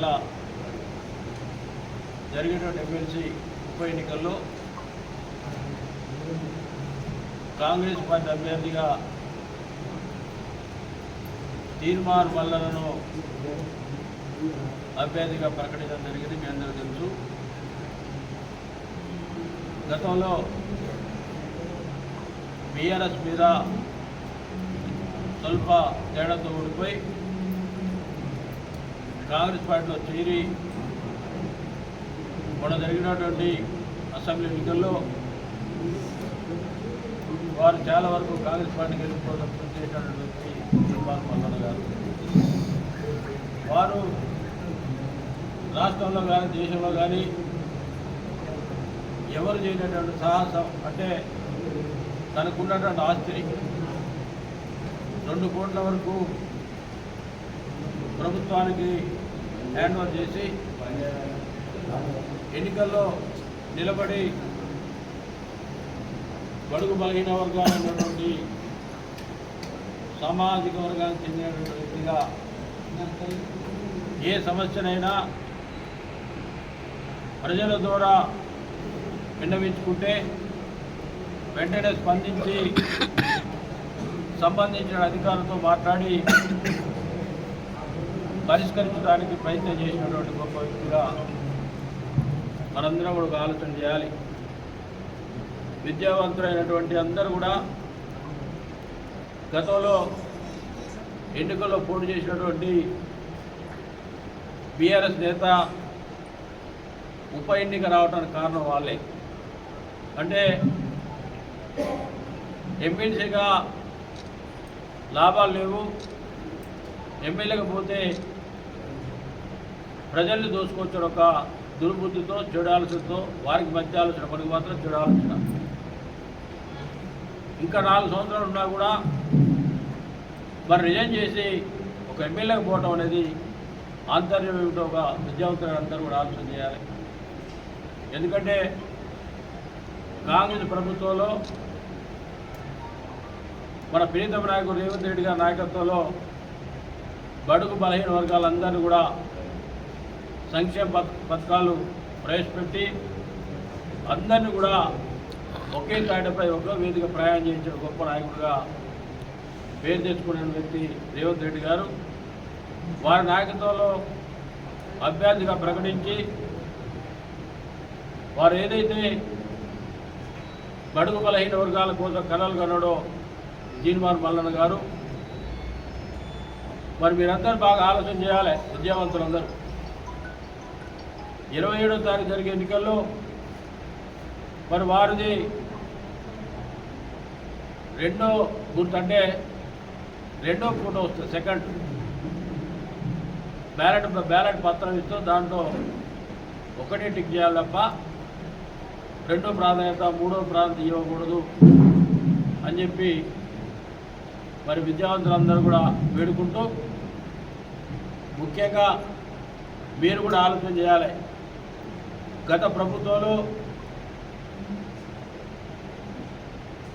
ఇవాళ జరిగినటువంటి ఎమ్మెల్సీ ఉప ఎన్నికల్లో కాంగ్రెస్ పార్టీ అభ్యర్థిగా తీర్మాన్ మల్లలను అభ్యర్థిగా ప్రకటించడం జరిగింది మీ అందరూ తెలుసు. గతంలో బీఆర్ఎస్ మీద స్వల్ప తేడాతో ఓడిపోయి కాంగ్రెస్ పార్టీలో చేరి మొన్న జరిగినటువంటి అసెంబ్లీ ఎన్నికల్లో వారు చాలా వరకు కాంగ్రెస్ పార్టీకి వెళ్ళిపోవడం కృషి చేసినటువంటి వ్యక్తి నిర్మాల్ మల్లన్న గారు. వారు రాష్ట్రంలో కానీ దేశంలో కానీ ఎవరు చేయనటువంటి సాహసం అంటే తనకున్నటువంటి ఆస్తిని రెండు కోట్ల వరకు ప్రభుత్వానికి హ్యాండ్ ఓవర్ చేసి ఎన్నికల్లో నిలబడి బడుగు బలహీన వర్గాలు ఉన్నటువంటి సామాజిక వర్గానికి చెందినటువంటి వ్యక్తిగా ఏ సమస్యనైనా ప్రజల ద్వారా విన్నవించుకుంటే వెంటనే స్పందించి సంబంధించిన అధికారులతో మాట్లాడి పరిష్కరించడానికి ప్రయత్నం చేసినటువంటి గొప్ప వ్యక్తిగా మనందరం కూడా ఒక ఆలోచన చేయాలి. విద్యావంతులైనటువంటి అందరూ కూడా గతంలో ఎన్నికల్లో పోటీ చేసినటువంటి బీఆర్ఎస్ నేత ఉప ఎన్నిక రావడానికి కారణం వాళ్ళే. అంటే ఎమ్మెల్సీగా లాభాలు లేవు ఎమ్మెల్యేగా పోతే ప్రజల్ని దోచుకొచ్చిన ఒక దుర్బుద్ధితో చెడు ఆలోచనతో వారికి మధ్య ఆలోచన మనకి మాత్రం చెడు ఆలోచన. ఇంకా నాలుగు సంవత్సరాలు ఉన్నా కూడా మరి రిజైన్ చేసి ఒక ఎమ్మెల్యేకి పోవటం అనేది ఆంతర్యం ఏమిటో ఒక విద్యావంతులు అందరూ కూడా ఆలోచన చేయాలి. ఎందుకంటే కాంగ్రెస్ ప్రభుత్వంలో మన ప్రీతమ నాయకుడు రేవంత్ రెడ్డి గారి నాయకత్వంలో బడుగు బలహీన వర్గాలందరినీ కూడా సంక్షేమ పథకాలు ప్రవేశపెట్టి అందరినీ కూడా ఒకే తాటపై ఒకే వేదిక ప్రయాణం చేయించిన గొప్ప నాయకుడిగా పేరు తెచ్చుకున్న వ్యక్తి రేవంత్ రెడ్డి గారు. వారి నాయకత్వంలో అభ్యర్థిగా ప్రకటించి వారు ఏదైతే బడుగు బలహీన వర్గాల కోసం కళలు కన్నాడో జీన్మార్ మల్లన్న గారు మరి మీరందరూ బాగా ఆలోచన చేయాలి విద్యావంతులందరూ. ఇరవై ఏడో తారీఖు జరిగే ఎన్నికల్లో మరి వారిది రెండో గుర్తు అంటే రెండో ఫోటో వస్తుంది సెకండ్. బ్యాలెట్ బ్యాలెట్ పత్రం ఇస్తూ దాంట్లో ఒకటే టిక్ చేయాలి తప్ప రెండో ప్రాధాన్యత మూడో ప్రాధాన్యత ఇవ్వకూడదు అని చెప్పి మరి విద్యావంతులందరూ కూడా వేడుకుంటూ ముఖ్యంగా మీరు కూడా ఆలోచన చేయాలి. గత ప్రభుత్వంలో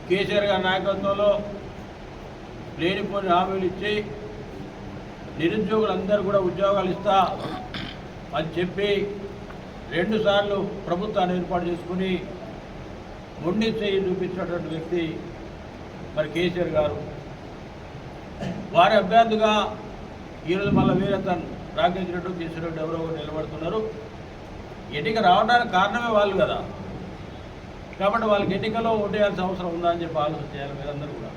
కేసీఆర్ గారి నాయకత్వంలో లేనిపోని హామీలు ఇచ్చి నిరుద్యోగులందరూ కూడా ఉద్యోగాలు ఇస్తా అని చెప్పి రెండుసార్లు ప్రభుత్వాన్ని ఏర్పాటు చేసుకుని మొండి చేయి చూపించినటువంటి వ్యక్తి మరి కేసీఆర్ గారు. వారి అభ్యర్థిగా ఈరోజు మళ్ళీ వీరతన్ రాకేష్ రెడ్డి కిషన్ రెడ్డి ఎవరో ఒకటి నిలబడుతున్నారు. ఎన్నిక రావడానికి కారణమే వాళ్ళు కదా. కాబట్టి వాళ్ళకి ఎన్నికలో ఓటేయాల్సిన అవసరం ఉందా అని చెప్పి ఆలోచన చేయాలి మీరందరూ కూడా.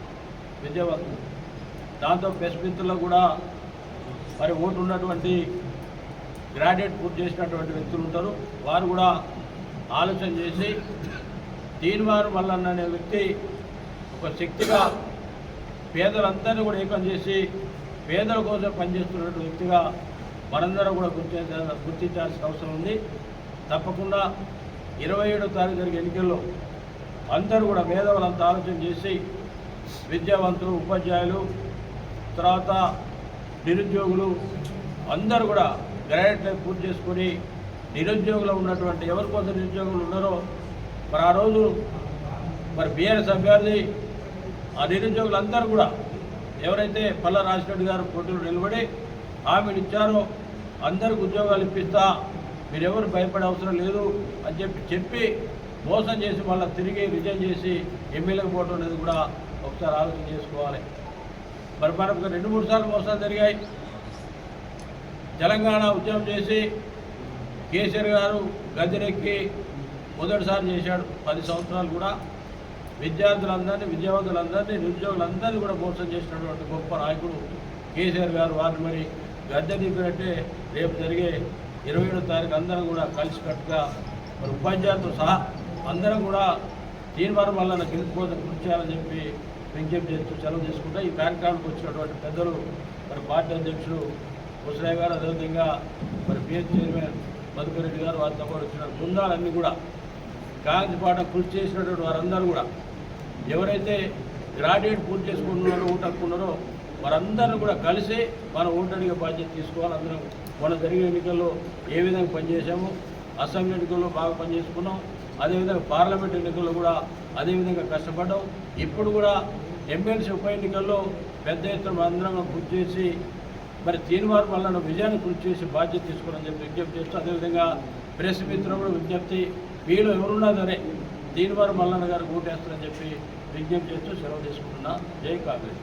విద్యావంతులు. దాంతో ప్రెస్ మిత్రుల్లో కూడా మరి ఓటు ఉన్నటువంటి గ్రాడ్యుయేట్ పూర్తి చేసినటువంటి వ్యక్తులు ఉంటారు. వారు కూడా ఆలోచన చేసి దీనివారు మల్లన్న అనే వ్యక్తి ఒక శక్తిగా పేదలందరినీ కూడా ఏకం చేసి పేదల కోసం పనిచేస్తున్నటువంటి వ్యక్తిగా మనందరం కూడా గుర్తించ గుర్తించాల్సిన అవసరం ఉంది. తప్పకుండా ఇరవై ఏడో తారీఖు జరిగే ఎన్నికల్లో అందరూ కూడా మేధావులంతా ఆలోచన చేసి విద్యావంతులు ఉపాధ్యాయులు తర్వాత నిరుద్యోగులు అందరూ కూడా గ్రాడ్యుయేట్ లైఫ్ పూర్తి చేసుకొని నిరుద్యోగులు ఉన్నటువంటి ఎవరి కోసం నిరుద్యోగులు ఉన్నారో మరి ఆ రోజు మరి బీఆర్ఎస్ అభ్యర్థి ఆ నిరుద్యోగులందరూ కూడా ఎవరైతే పల్ల రాజశేఖర్ గారు పోటీలో నిలబడి హామీలు ఇచ్చారో అందరికి ఉద్యోగాలు ఇప్పిస్తా మీరెవరు భయపడే అవసరం లేదు అని చెప్పి చెప్పి మోసం చేసి మళ్ళీ తిరిగి రిజైన్ చేసి ఎమ్మెల్యేకి పోవడం అనేది కూడా ఒకసారి ఆలోచన చేసుకోవాలి. మరి మనకు రెండు మూడు సార్లు మోసాలు జరిగాయి. తెలంగాణ ఉద్యమం చేసి కేసీఆర్ గారు గద్దెనెక్కి మొదటిసారి చేశాడు. పది సంవత్సరాలు కూడా విద్యార్థులందరినీ విద్యావంతులందరినీ నిరుద్యోగులందరినీ కూడా మోసం చేసినటువంటి గొప్ప నాయకుడు కేసీఆర్ గారు. వారిని మరి గద్దె దిగినట్టే రేపు జరిగే ఇరవై ఏడో తారీఖు అందరం కూడా కలిసికట్టుగా మరి ఉపాధ్యాయులతో సహా అందరం కూడా తీర్మానం వల్ల గెలుపుకోసం కృషి చేయాలని చెప్పి విజ్ఞప్తి చేస్తూ సెలవు తీసుకుంటా ఈ కార్యక్రమానికి వచ్చినటువంటి పెద్దలు మరి పార్టీ అధ్యక్షుడు ముసరాయ్ గారు అదేవిధంగా మరి పిఎస్ చైర్మన్ మధుకరెడ్డి గారు వారితో పాటు వచ్చిన బృందాలన్నీ కూడా కాంగ్రెస్ పాట కృషి చేసినటువంటి వారందరూ కూడా ఎవరైతే గ్రాడ్యుయేట్ పూర్తి చేసుకుంటున్నారో ఓటు హక్కున్నారో వారందరూ కూడా కలిసి మన ఓటడిగా బాధ్యత తీసుకోవాలి. అందరం మనం జరిగే ఎన్నికల్లో ఏ విధంగా పనిచేసాము అసెంబ్లీ ఎన్నికల్లో బాగా పనిచేసుకున్నాం. అదేవిధంగా పార్లమెంట్ ఎన్నికల్లో కూడా అదేవిధంగా కష్టపడ్డాం. ఇప్పుడు కూడా ఎమ్మెల్సీ ఉప ఎన్నికల్లో పెద్ద ఎత్తున అందరం కృషి చేసి మరి తీర్మార్ వల్ల విజయాన్ని కృషి చేసి బాధ్యత తీసుకోవాలని చెప్పి విజ్ఞప్తి చేస్తూ అదేవిధంగా ప్రెస్ మిత్రులు కూడా విజ్ఞప్తి. వీళ్ళు ఎవరున్నా సరే దీనివారు మల్లన్న గారు ఓటేస్తారని చెప్పి విజ్ఞప్తి చేస్తూ సెలవు తీసుకుంటున్నా. జై కాంగ్రెస్.